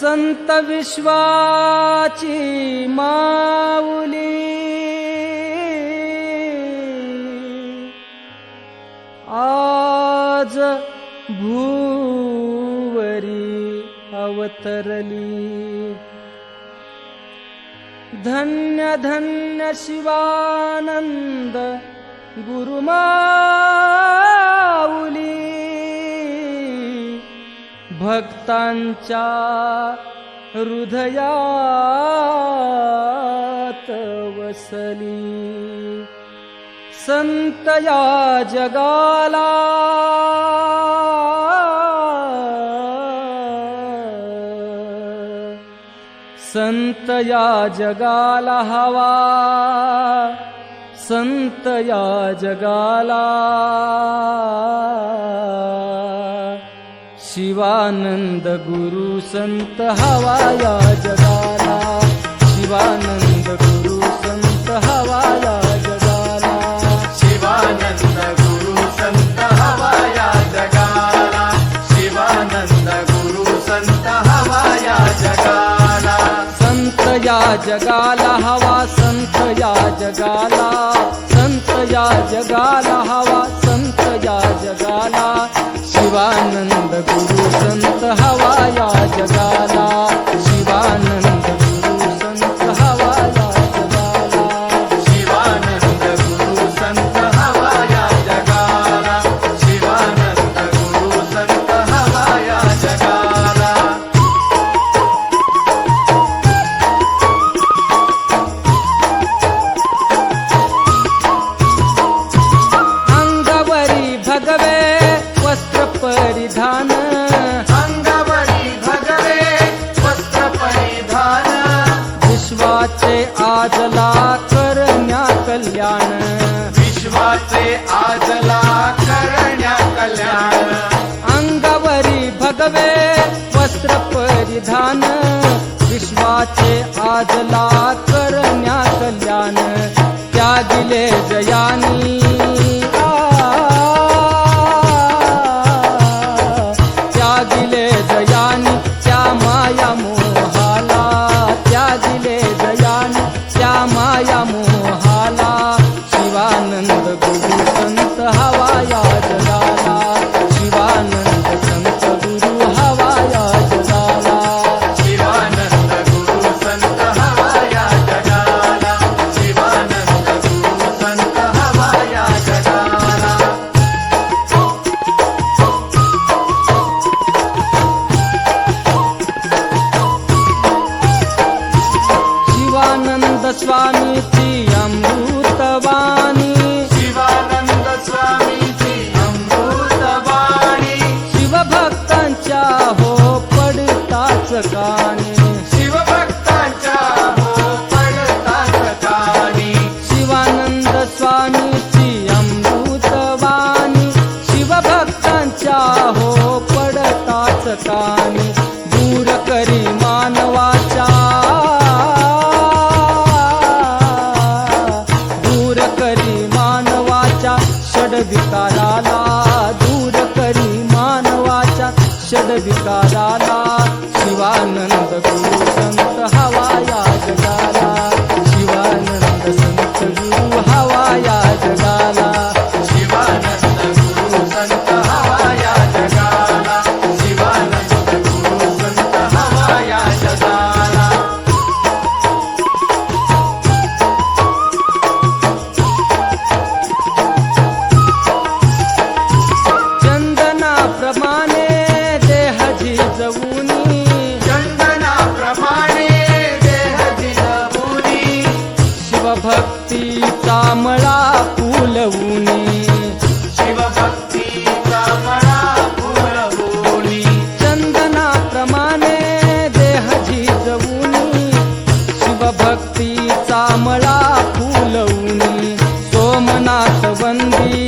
सन्त विश्वाचि आज भूवरी अवतरली। धन्य धन्य शिवानन्द गुरुमाउली भक्ता हृदयात् वसनी सन्तया जगाला सन्तया जगाला हवा. सन्तया जगाला शिवानंद गुरु संत हवाया जगाला. शिवानंद गुरु जगाला हवा संत या जगाला. संत या जगाला हवा संत या जगाला. शिवानंद गुरु विश्वाचे आजला करण्या कल्याण। विश्वाचे आजला करण्या कल्याण। अंगवरी भगवे वस्त्र परिधान। विश्वाचे आजला करण्या कल्याण। त्यागिले जयानी। पडताच दूर करी मानवाचा. दूर करी मानवाच्या षडविकाराला दूर करी मानवाच्या षडविकाराला शिवानंद गुरु संत हवा सोमनाथ बंदी।